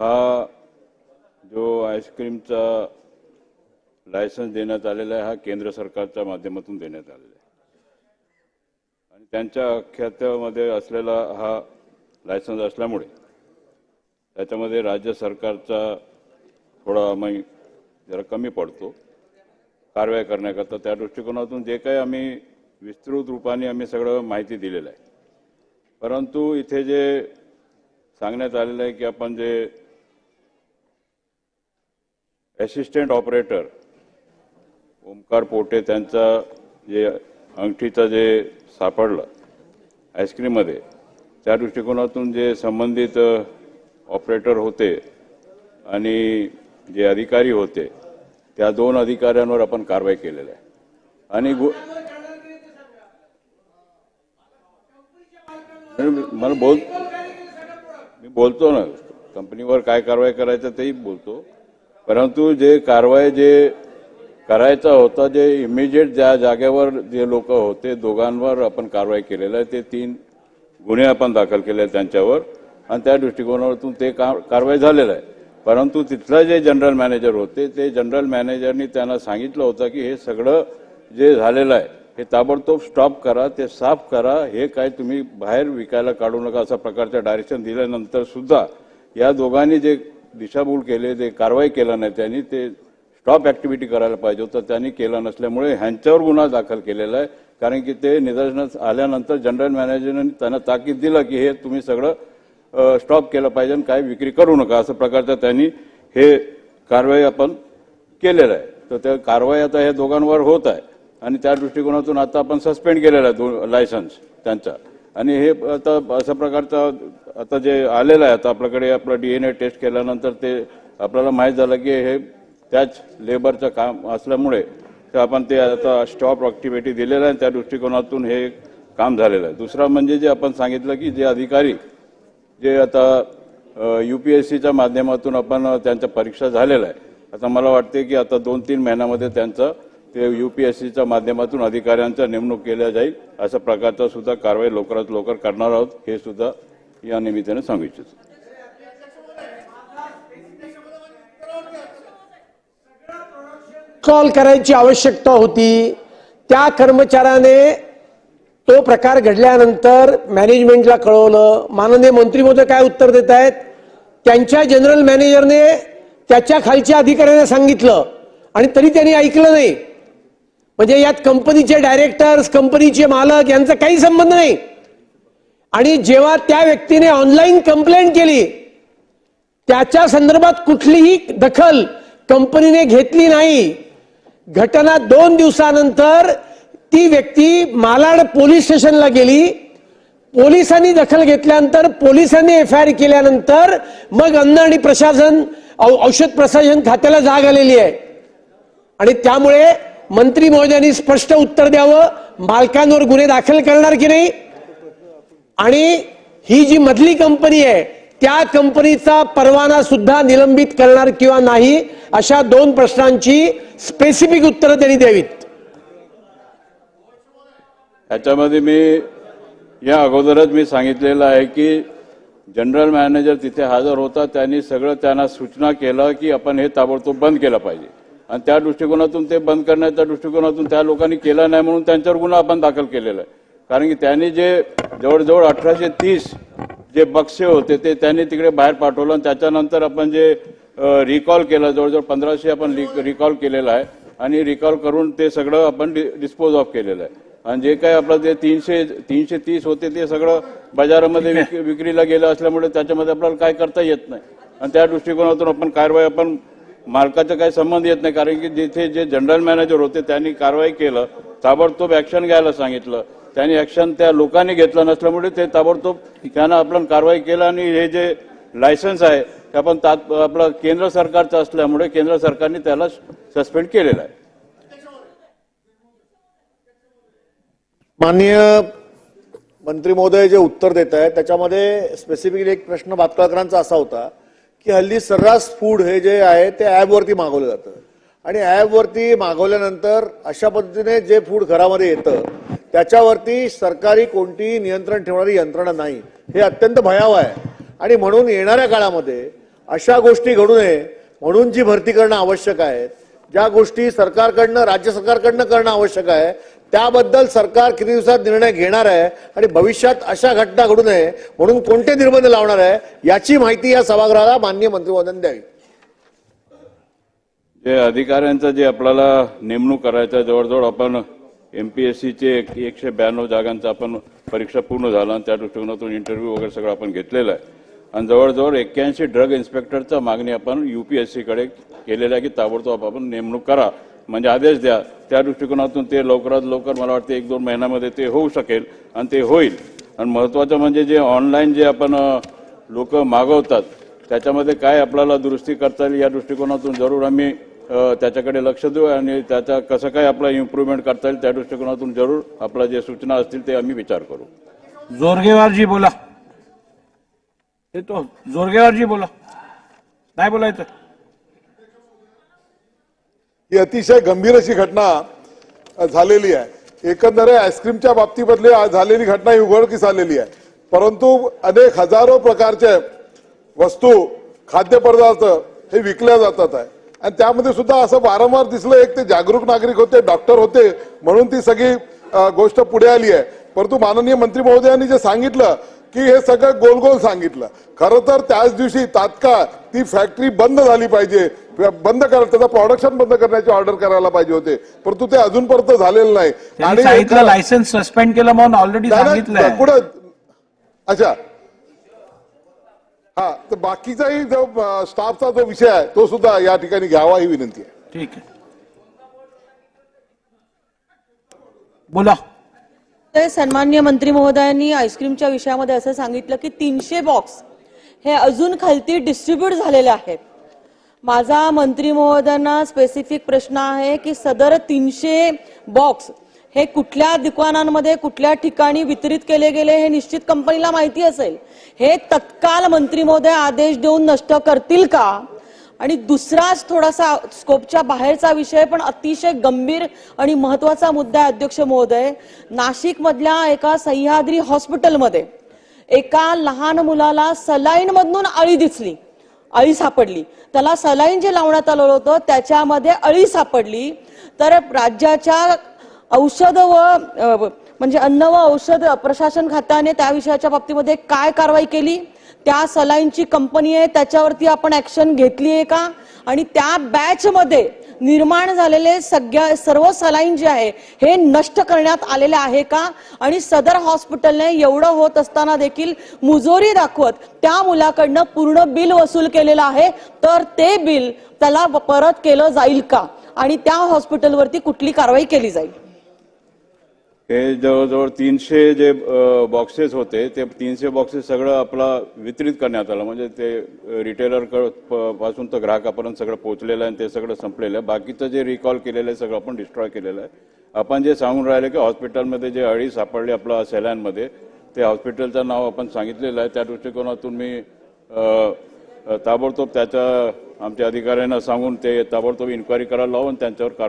हा जो आईस्क्रीमचा लायसन्स देण्यात आलेला आहे हा केंद्र सरकारच्या माध्यमातून देण्यात आलेला आहे. आणि त्यांच्या अख्यात्यामध्ये असलेला हा लायसन्स असल्यामुळे त्याच्यामध्ये राज्य सरकारचा थोडा आम्ही जरा कमी पडतो कारवाई करण्याकरता. त्या दृष्टिकोनातून जे काही आम्ही विस्तृत रूपाने आम्ही सगळं माहिती दिलेलं आहे. परंतु इथे जे सांगण्यात आलेलं आहे की आपण जे ॲसिस्टंट ऑपरेटर ओमकार पोटे त्यांचा जे अंगठीचा जे सापडलं आईस्क्रीममध्ये त्या दृष्टिकोनातून जे संबंधित ऑपरेटर होते आणि जे अधिकारी होते त्या दोन अधिकाऱ्यांवर आपण कारवाई केलेली आहे. आणि गु- मला बोल मी बोलतो ना कंपनीवर काय कारवाई करायचं तेही बोलतो. परंतु जे कारवाई जे करायचा होता जे इमिजिएट ज्या जागेवर जे लोक होते दोघांवर आपण कारवाई केलेलं आहे ते तीन गुन्हे आपण दाखल केले आहेत त्यांच्यावर. आणि त्या दृष्टिकोनातून ते का कारवाई झालेलं आहे. परंतु तिथलं जे जनरल मॅनेजर होते ते जनरल मॅनेजरनी त्यांना सांगितलं होतं की हे सगळं जे झालेलं आहे हे ताबडतोब स्टॉप करा ते साफ करा हे काय तुम्ही बाहेर विकायला काढू नका अशा प्रकारचं डायरेक्शन दिल्यानंतर सुद्धा या दोघांनी जे दिशाभूल केले ते कारवाई केलं नाही त्यांनी ते स्टॉप ऍक्टिव्हिटी करायला पाहिजे होतं. त्यांनी केला नसल्यामुळे ह्यांच्यावर गुन्हा दाखल केलेला आहे. कारण की ते निदर्शनास आल्यानंतर जनरल मॅनेजरने त्यांना ताकीद दिलं की हे तुम्ही सगळं स्टॉप केलं पाहिजे आणि काय विक्री करू नका. असं प्रकारचं त्यांनी हे कारवाई आपण केलेलं आहे. तर त्या कारवाई आता हे दोघांवर होत आहे. आणि त्या दृष्टिकोनातून आता आपण सस्पेंड केलेला आहे लायसन्स त्यांचा. आणि हे आता अशा प्रकारचं आता जे आलेलं आहे आता आपल्याकडे आपलं डी एन ए टेस्ट केल्यानंतर ते आपल्याला माहीत झालं की हे त्याच लेबरचं काम असल्यामुळे तर आपण ते आता स्टॉप ॲक्टिव्हिटी दिलेलं आहे त्या दृष्टिकोनातून हे काम झालेलं आहे. दुसरा म्हणजे जे आपण सांगितलं की जे अधिकारी जे आता यू पी एस सीच्या माध्यमातून आपण त्यांच्या परीक्षा झालेल्या आहे आता मला वाटते की आता दोन तीन महिन्यामध्ये त्यांचं ते यू पी एस सीच्या माध्यमातून अधिकाऱ्यांचा नेमणूक केल्या जाईल अशा प्रकारचा सुद्धा कारवाई लवकरात लवकर करणार आहोत हे सुद्धा या निमित्ताने सांगू इच्छितो. कॉल करायची आवश्यकता होती. त्या कर्मचाऱ्याने तो प्रकार घडल्यानंतर मॅनेजमेंटला कळवलं. माननीय मंत्री महोदय काय उत्तर देत आहेत? त्यांच्या जनरल मॅनेजरने त्याच्या खालच्या अधिकाऱ्याने सांगितलं आणि तरी त्यांनी ऐकलं नाही. म्हणजे यात कंपनीचे डायरेक्टर्स कंपनीचे मालक यांचा काही संबंध नाही. आणि जेव्हा त्या व्यक्तीने ऑनलाईन कंप्लेंट केली त्याच्या संदर्भात कुठलीही दखल कंपनीने घेतली नाही. घटना दोन दिवसानंतर ती व्यक्ती मालाड पोलीस स्टेशनला गेली. पोलिसांनी दखल घेतल्यानंतर पोलिसांनी एफ आय आर केल्यानंतर मग अन्न आणि प्रशासन औ- औषध प्रशासन खात्याला जाग आलेली आहे. आणि त्यामुळे मंत्री महोदयांनी स्पष्ट उत्तर द्यावं मालकांवर गुन्हे दाखल करणार की नाही? आणि ही जी मधली कंपनी आहे त्या कंपनीचा परवाना सुद्धा निलंबित करणार किंवा नाही अशा दोन प्रश्नांची स्पेसिफिक उत्तरं त्यांनी द्यावीत. ह्याच्यामध्ये मी या अगोदरच मी सांगितलेलं आहे की जनरल मॅनेजर तिथे हजर होता त्यांनी सगळं त्यांना सूचना केलं की आपण हे ताबडतोब बंद केलं पाहिजे. आणि त्या दृष्टिकोनातून ते बंद करण्याच्या दृष्टिकोनातून त्या लोकांनी केलं नाही म्हणून त्यांच्यावर गुन्हा आपण दाखल केलेला आहे. कारण की त्यांनी जे जवळजवळ अठराशे तीस जे बक्षे होते ते त्यांनी तिकडे बाहेर पाठवलं आणि त्याच्यानंतर आपण जे रिकॉल केलं जवळजवळ पंधराशे आपण रिकॉल केलेलं आहे. आणि रिकॉल करून ते सगळं आपण डिस्पोज ऑफ केलेलं आहे. आणि जे काही आपलं ते तीनशे तीनशे तीस होते ते सगळं बाजारामध्ये विक- विक्रीला गेलं असल्यामुळे त्याच्यामध्ये आपल्याला काय करता येत नाही. आणि त्या दृष्टिकोनातून आपण कारवाई आपण मालकाचा काही संबंध येत नाही कारण की जिथे जे जनरल मॅनेजर होते त्यांनी कारवाई केलं ताबडतोब ऍक्शन घ्यायला सांगितलं. त्यांनी ऍक्शन त्या लोकांनी घेतलं नसल्यामुळे ते ताबडतोब त्यांना आपण कारवाई केलं आणि हे जे लायसन्स आहे ते आपण तात आपलं केंद्र सरकारचं असल्यामुळे केंद्र सरकारने त्याला सस्पेंड केलेलं आहे. माननीय मंत्री महोदय जे उत्तर देत आहेत त्याच्यामध्ये स्पेसिफिकली एक प्रश्न भातकळकरांचा असा होता. की हल्ली सर्रास फूड हे जे आहे ते ॲपवरती मागवलं जातं. आणि ॲपवरती मागवल्यानंतर अशा पद्धतीने जे फूड घरामध्ये येतं त्याच्यावरती सरकारी कोणतीही नियंत्रण ठेवणारी यंत्रणा नाही. हे अत्यंत भयावह आहे. आणि म्हणून येणाऱ्या काळामध्ये अशा गोष्टी घडू नये म्हणून जी भरती करणं आवश्यक आहे ज्या गोष्टी सरकारकडनं राज्य सरकारकडनं करणं आवश्यक आहे त्याबद्दल सरकार किती दिवसात निर्णय घेणार आहे आणि भविष्यात अशा घटना घडू नये म्हणून कोणते निर्बंध लावणार आहे याची माहिती या सभागृहाला माननीय मंत्री द्यावी. जे अधिकाऱ्यांचं जे आपल्याला नेमणूक करायचं जवळजवळ आपण एम पी एस सीचे एकशे ब्याण्णव जागांचा आपण परीक्षा पूर्ण झाला आणि त्या दृष्टिकोनातून इंटरव्ह्यू वगैरे सगळं आपण घेतलेलं आहे. आणि जवळजवळ एक्क्याऐंशी ड्रग इन्स्पेक्टरचा मागणी आपण यू पी एस सीकडे केलेल्या आहे की ताबडतोब आपण नेमणूक करा. म्हणजे आदेश द्या. त्या दृष्टिकोनातून ते लवकरात लवकर मला वाटतं एक दोन महिन्यामध्ये ते होऊ शकेल आणि ते होईल. आणि महत्त्वाचं म्हणजे जे ऑनलाईन जे आपण लोक मागवतात त्याच्यामध्ये काय आपल्याला दुरुस्ती करता येईल या दृष्टिकोनातून जरूर आम्ही त्याच्याकडे लक्ष देऊ आणि त्याचा कसं काय आपला इम्प्रूव्हमेंट करता येईल त्या दृष्टिकोनातून जरूर आपल्या जे सूचना असतील ते आम्ही विचार करू. जोरगेवारजी बोला. येतो. तो बोला. नाही बोलायचं. ही अतिशय गंभीर अशी घटना झालेली आहे. एकंदरे आईस्क्रीमच्या बाबतीमधली झालेली घटना ही उघडकीस आलेली आहे. परंतु अनेक हजारो प्रकारचे वस्तू खाद्यपदार्थ हे विकल्या जातात आहे. आणि त्यामध्ये सुद्धा असं वारंवार दिसलं एक ते जागरूक नागरिक होते डॉक्टर होते म्हणून ती सगळी गोष्ट पुढे आली आहे. परंतु माननीय मंत्री महोदयांनी जे सांगितलं की हे सगळं गोल गोल सांगितलं. खरं तर त्याच दिवशी तात्काळ ती फॅक्टरी बंद झाली पाहिजे बंद कर त्याचं प्रोडक्शन बंद करण्याची ऑर्डर करायला पाहिजे होते. परंतु ते अजूनपर्यंत झालेलं नाही. सांगितलं लायसन्स सस्पेंड केलं म्हणून ऑलरेडी सांगितलंय. पुढं अच्छा. हा तर बाकीचाही जो स्टाफचा जो विषय आहे तो सुद्धा या ठिकाणी घ्यावा ही विनंती आहे. ठीक आहे. बोला. ते सन्मान्य मंत्री महोदयांनी आईस्क्रीमच्या विषयामध्ये असं सांगितलं की तीनशे बॉक्स हे अजून खालती डिस्ट्रीब्यूट झालेले आहेत. माझा मंत्री महोदयांना स्पेसिफिक प्रश्न आहे की सदर तीनशे बॉक्स हे कुठल्या दुकानांमध्ये कुठल्या ठिकाणी वितरित केले गेले हे निश्चित कंपनीला माहिती असेल. हे तत्काल मंत्री महोदय आदेश देऊन नष्ट करतील का? आणि दुसराच थोडासा स्कोपच्या बाहेरचा विषय पण अतिशय गंभीर आणि महत्त्वाचा मुद्दा आहे अध्यक्ष महोदय. नाशिक मधल्या एका सह्याद्री हॉस्पिटलमध्ये एका लहान मुलाला सलाईन मधून अळी दिसली. अळी सापडली. त्याला सलाईन जे लावण्यात आलेलं होतं त्याच्यामध्ये अळी सापडली. तर राज्याच्या औषध व म्हणजे अन्न व औषध प्रशासन खात्याने त्या विषयाच्या बाबतीमध्ये काय कारवाई केली? त्या सलाईनची कंपनी आहे त्याच्यावरती आपण ऍक्शन घेतली आहे का? आणि त्या बॅचमध्ये निर्माण झालेले सगळ्या सर्व सलाईन जे आहे हे नष्ट करण्यात आलेले आहे का? आणि सदर हॉस्पिटलने एवढं होत असताना देखील मुजोरी दाखवत त्या मुलाकडनं पूर्ण बिल वसूल केलेलं आहे तर ते बिल त्याला परत केलं जाईल का? आणि त्या हॉस्पिटलवरती कुठली कारवाई केली जाईल? हे जवळजवळ तीनशे जे बॉक्सेस होते ते तीनशे बॉक्सेस सगळं आपला वितरित करण्यात आलं. म्हणजे ते रिटेलरपासून तर ग्राहकापर्यंत सगळं पोहोचलेलं आहे आणि ते सगळं संपलेलं आहे. बाकीचं जे रिकॉल केलेलं आहे सगळं आपण डिस्ट्रॉय केलेलं आहे. आपण जे सांगून राहिले की हॉस्पिटलमध्ये जे अळी सापडली आपल्या सॅलांमध्ये ते हॉस्पिटलचं नाव आपण सांगितलेलं आहे. त्या दृष्टिकोनातून मी ताबडतोब त्याच्या आमच्या अधिकाऱ्यांना सांगून ते ताबडतोब इन्क्वायरी करायला लावून त्यांच्यावर